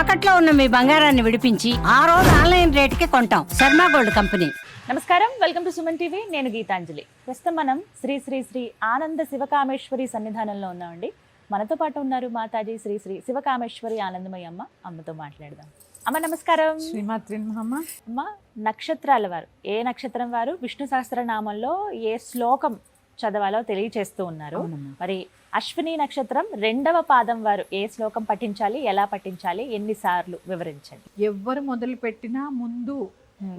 తాకట్లో ఉన్న మీ బంగారాన్ని విడిపించి ఆ రోజు ఆన్లైన్ రేటుకి కొంటాం. Sharma gold company. నమస్కారం. Welcome to Suman TV. నేను గీతాంజలి. ప్రస్తుతం మనం శ్రీ శ్రీ శ్రీ ఆనంద శివకామేశ్వరి సన్నిధానంలో ఉన్నామండి. మనతో పాటు ఉన్నారు మాతాజీ శ్రీ శ్రీ శివకామేశ్వరి ఆనందమయ్య అమ్మ. అమ్మతో మాట్లాడదాం. అమ్మ నమస్కారం. అమ్మ నక్షత్రాల వారు. ఏ నక్షత్రం వారు? విష్ణు సహస్రనామంలో ఏ శ్లోకం చదవాలో తెలియచేస్తూ ఉన్నారు. మరి అశ్విని నక్షత్రం రెండవ పాదం వారు ఏ శ్లోకం పఠించాలి ఎలా పఠించాలి ఎన్నిసార్లు వివరించండి. ఎవ్వరు మొదలు పెట్టినా ముందు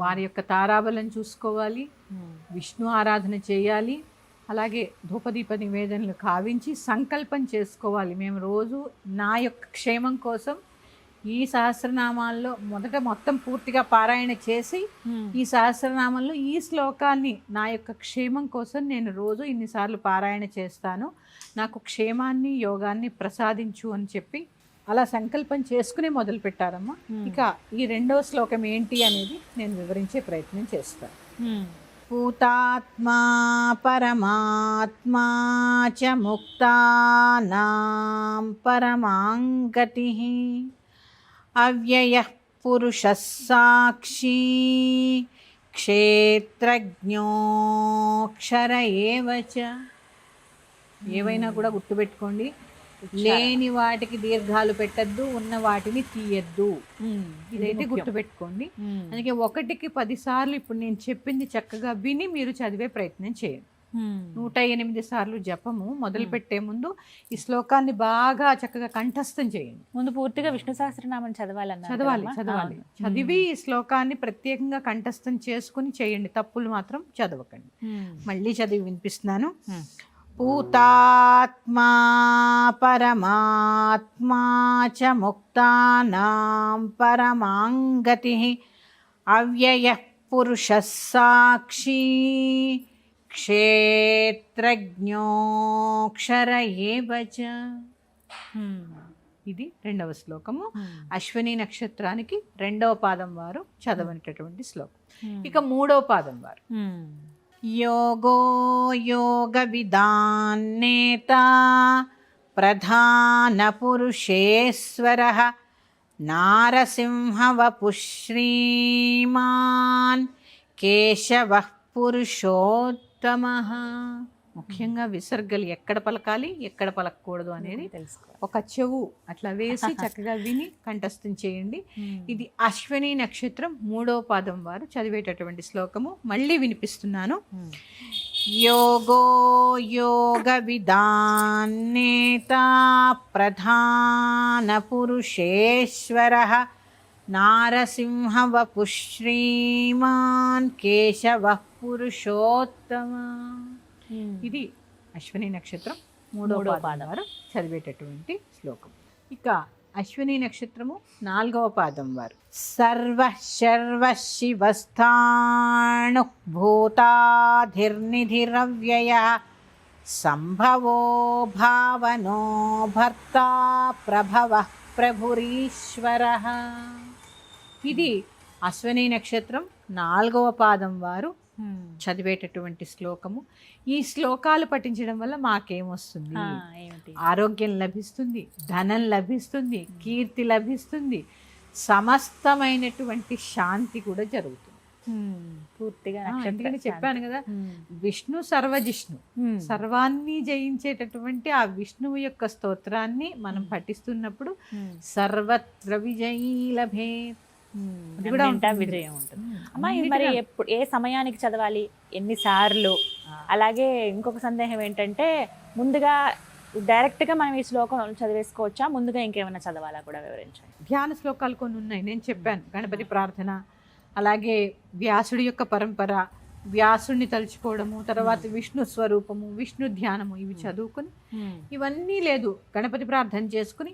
వారి యొక్క తారాబలం చూసుకోవాలి విష్ణు ఆరాధన చేయాలి అలాగే ధూపదీప నివేదనలు కావించి సంకల్పం చేసుకోవాలి. మేము రోజు నా యొక్క క్షేమం కోసం ఈ సహస్రనామాల్లో మొదట మొత్తం పూర్తిగా పారాయణ చేసి ఈ సహస్రనామంలో ఈ శ్లోకాన్ని నా యొక్క క్షేమం కోసం నేను రోజు ఇన్నిసార్లు పారాయణ చేస్తాను. నాకు క్షేమాన్ని యోగాన్ని ప్రసాదించు అని చెప్పి అలా సంకల్పం చేసుకుని మొదలు పెట్టారమ్మా ఇక ఈ రెండవ శ్లోకం ఏంటి అనేది నేను వివరించే ప్రయత్నం చేస్తాను. భూతాత్మా పరమాత్మా చ ముక్తానాం పరమాంగతి అవ్యయ పురుష సాక్షి క్షేత్రజ్ఞోక్షర ఏవ చ. ఏవైనా కూడా గుర్తుపెట్టుకోండి. లేని వాటికి దీర్ఘాలు పెట్టద్దు ఉన్న వాటిని తీయద్దు. ఇదైతే గుర్తుపెట్టుకోండి. అందుకే ఒకటికి పదిసార్లు ఇప్పుడు నేను చెప్పింది చక్కగా విని మీరు చదివే ప్రయత్నం చేయండి. నూట ఎనిమిది సార్లు జపము మొదలు పెట్టే ముందు ఈ శ్లోకాన్ని బాగా చక్కగా కంఠస్థం చేయండి. ముందు పూర్తిగా విష్ణు సహస్రనామం చదవాలన్నారు చదవాలి? చదవాలి. చదివి ఈ శ్లోకాన్ని ప్రత్యేకంగా కంఠస్థం చేసుకుని చేయండి. తప్పులు మాత్రం చదవకండి. మళ్ళీ చదివి వినిపిస్తున్నాను. పూతాత్మా పరమాత్మా చ ముక్తానాం పరమాంగతి అవ్యయ పురుష సాక్షి క్షేత్రజ్ఞోక్షర ఏవ చ. మ్మ్. ఇది రెండవ శ్లోకము. అశ్విని నక్షత్రానికి రెండవ పాదం వారు చదవనిటటువంటి శ్లోకం. ఇక మూడవ పాదం వారు. యోగో యోగ విదాన్నేత ప్రధాన పురుషేశ్వర నారసింహవపు శ్రీమాన్ కేశవ పురుషోత్తమ ముఖ్యంగా విసర్గలు ఎక్కడ పలకాలి ఎక్కడ పలకకూడదు అనేది తెలుసుకో ఒక చెవు అట్లా వేసి చక్కగా విని కంఠస్థం చేయండి. ఇది అశ్విని నక్షత్రం మూడో పాదం వారు చదివేటటువంటి శ్లోకము. మళ్ళీ వినిపిస్తున్నాను. యోగో యోగ విదాన్నేత ప్రధాన పురుషేశ్వర నారసింహవపు శ్రీమాన్ కేశవ పురుషోత్తమ. ఇది అశ్విని నక్షత్రం మూడో మూడో పాదం పాదం. వారు చదివేటటువంటి శ్లోకం. ఇక అశ్విని నక్షత్రము నాలుగవ పాదం వారు. సర్వ శర్వ శివస్థాణు భూతాధిర్నిధిరవ్యయ సంభవో భావనో భర్త ప్రభవ ప్రభురీశ్వర. ఇది అశ్విని నక్షత్రం నాలుగవ పాదం వారు చదివేటటువంటి శ్లోకము. ఈ శ్లోకాలు పఠించడం వల్ల మాకేమొస్తుంది ఆరోగ్యం లభిస్తుంది ధనం లభిస్తుంది కీర్తి లభిస్తుంది సమస్తమైనటువంటి శాంతి కూడా జరుగుతుంది. పూర్తిగా చెప్పాను కదా. విష్ణు సర్వజిష్ణు. సర్వాన్ని జయించేటటువంటి ఆ విష్ణువు యొక్క స్తోత్రాన్ని మనం పఠిస్తున్నప్పుడు. సర్వత్ర విజయీ లభే విజయం ఉంటుంది. అమ్మా ఇది మరి. ఎప్పుడు ఏ సమయానికి చదవాలి? ఎన్నిసార్లు? అలాగే ఇంకొక సందేహం ఏంటంటే ముందుగా డైరెక్ట్గా మనం ఈ శ్లోకం చదివేసుకోవచ్చా? ముందుగా ఇంకేమైనా చదవాలా కూడా వివరించండి. ధ్యాన శ్లోకాలు కొన్ని ఉన్నాయి. నేను చెప్పాను. గణపతి ప్రార్థన అలాగే వ్యాసుడి యొక్క పరంపర వ్యాసుడిని తలుచుకోవడము తర్వాత విష్ణు స్వరూపము విష్ణు ధ్యానము ఇవి చదువుకుని ఇవన్నీ లేదు. గణపతి ప్రార్థన చేసుకుని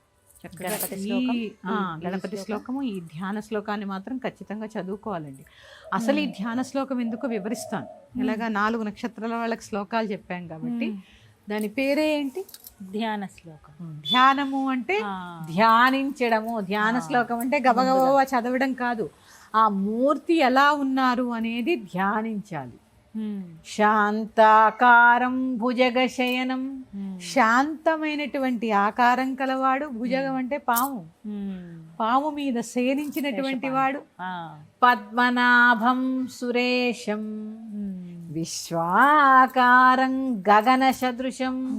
గణపతి శ్లోకం, గణపతి శ్లోకం. శ్లోకము ఈ ధ్యాన శ్లోకాన్ని మాత్రం ఖచ్చితంగా చదువుకోవాలండి. అసలు ఈ ధ్యాన శ్లోకం ఎందుకు వివరిస్తాను. ఇలాగా నాలుగు నక్షత్రాల వాళ్ళకి శ్లోకాలు చెప్పాం కాబట్టి దాని పేరే ఏంటి? ధ్యాన శ్లోకం. ధ్యానము అంటే. ధ్యానించడము. ధ్యాన శ్లోకం అంటే గబగబా చదవడం కాదు. ఆ మూర్తి ఎలా ఉన్నారు అనేది ధ్యానించాలి. శాంతాకారం భుజగశయనం. శాంతమైనటువంటి ఆకారం కలవాడు భుజగం అంటే పాము. పాము మీద శయనించినటువంటి వాడు. పద్మనాభం సురేశం. విశ్వాకారం గగన సదృశం.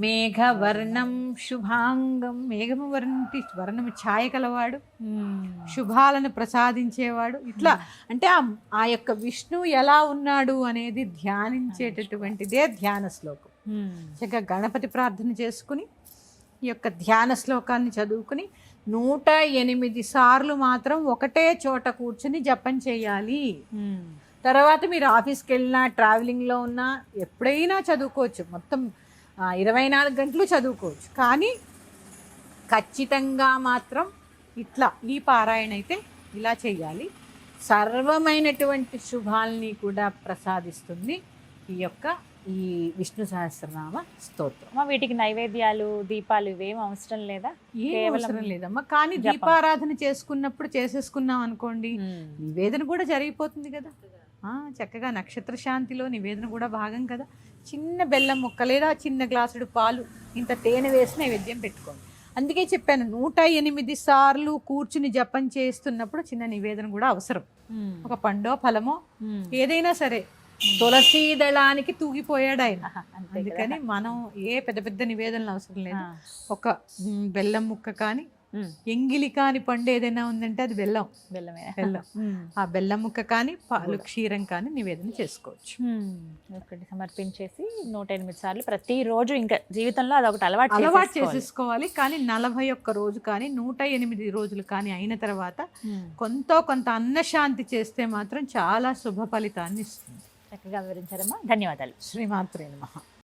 మేఘవర్ణం శుభాంగం. మేఘము వర్ణంటి వర్ణము ఛాయ కలవాడు ఉమ్. శుభాలను ప్రసాదించేవాడు. ఇట్లా అంటే ఆ యొక్క విష్ణువు ఎలా ఉన్నాడు అనేది ధ్యానించేటటువంటిదే ధ్యాన శ్లోకం. ఉమ్. చక్కగా గణపతి ప్రార్థన చేసుకుని ఈ యొక్క ధ్యాన శ్లోకాన్ని చదువుకుని నూట ఎనిమిది సార్లు మాత్రం ఒకటే చోట కూర్చుని జపం చేయాలి. తర్వాత మీరు ఆఫీస్కి వెళ్ళినా ట్రావెలింగ్లో ఉన్నా ఎప్పుడైనా చదువుకోవచ్చు. మొత్తం ఇరవై నాలుగు గంటలు చదువుకోవచ్చు. కానీ ఖచ్చితంగా మాత్రం ఇట్లా ఈ పారాయణ అయితే ఇలా చేయాలి. సర్వమైనటువంటి శుభాల్ని కూడా ప్రసాదిస్తుంది ఈ యొక్క ఈ విష్ణు సహస్రనామ స్తోత్రం. వీటికి నైవేద్యాలు దీపాలు ఇవేం అవసరం లేదా? అవసరం లేదమ్మా. కానీ. దీపారాధన చేసుకున్నప్పుడు చేసేసుకున్నాం అనుకోండి. నివేదన కూడా జరిగిపోతుంది కదా. ఆ, చక్కగా నక్షత్ర శాంతిలో నివేదన కూడా భాగం కదా. చిన్న బెల్లం ముక్క లేదా చిన్న గ్లాసుడు పాలు ఇంత తేనె వేసి నైవేద్యం పెట్టుకోండి అందుకే చెప్పాను నూట ఎనిమిది సార్లు కూర్చుని జపం చేస్తున్నప్పుడు చిన్న నివేదన కూడా అవసరం. ఒక పండో ఫలమో. ఏదైనా సరే తులసీ దళానికి తూగిపోయాడు ఆయన అందుకని. మనం ఏ పెద్ద పెద్ద నివేదనలు అవసరం లేదు. ఒక బెల్లం ముక్క కానీ. ఎంగిలి కాని పండు ఏదైనా ఉందంటే అది బెల్లం. బెల్లమే. బెల్లం. ఆ బెల్లం ముక్క కానీ పాలు క్షీరం కానీ నివేదన చేసుకోవచ్చు. ఒకటి సమర్పించేసి నూట ఎనిమిది సార్లు ప్రతిరోజు ఇంకా జీవితంలో అదొకటి అలవాటు అలవాటు చేసేసుకోవాలి. కానీ నలభై ఒక్క రోజు కానీ నూట ఎనిమిది రోజులు కానీ అయిన తర్వాత. కొంత కొంత అన్నశాంతి చేస్తే మాత్రం చాలా శుభ ఫలితాన్ని ఇస్తుంది. చక్కగా వివరించారమ్మా. ధన్యవాదాలు. శ్రీమాత్రే నమః.